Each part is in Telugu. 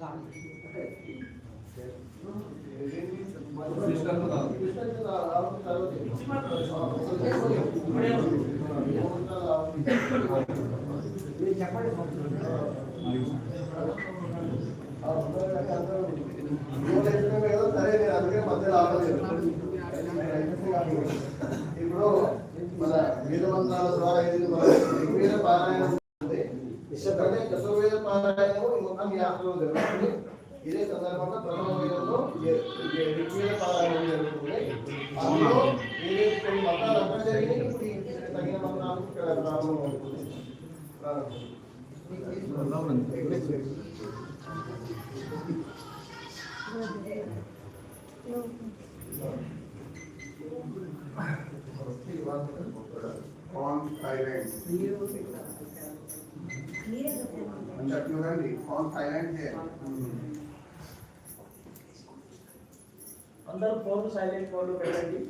చెప్పండి సరే నేను అందుకే మధ్యలో ఆపలేదు इससे पहले कसोवेद ಪಾರಾಯಣವು ಇನ್ನೊಂದು ಯಾಕರೋದರಲ್ಲಿ ಇದೇ ಸಂದರ್ಭದ ಪರಮವೇದನ್ನು ಋಗ್ವೇದ ಪಾರಾಯಣವು ಜరుగుతుంది అందులో మీరు కొన్ని మతాలు అక్కడ జరిగినాయి ఇప్పుడు తగిన మతాలు ఇక్కడ ప్రారంభం అవుతుంది ప్రారంభం on silence. Clear the phone under phone silent phone करंडी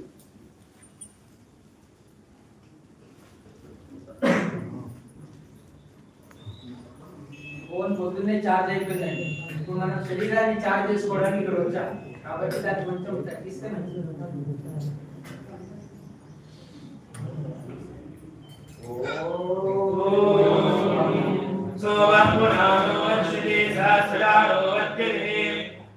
phone మొదునే చార్జ్ అయిపోయ တယ် సోనర శరీరాన్ని చార్జ్ చేసుకోవడానికి కూడా వచ్చా కాబట్టి అది మొత్తం తప్పిస్తలేదు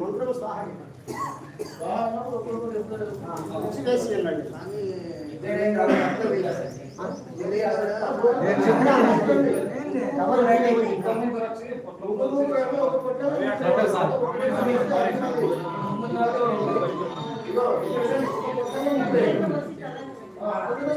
మంత్రులు స్వాహ వచ్చి వేసి వెళ్ళండి ఎవరు ਇਹ ਬਸ ਕੋਈ ਮਤਲਬ ਨਹੀਂ ਹੈ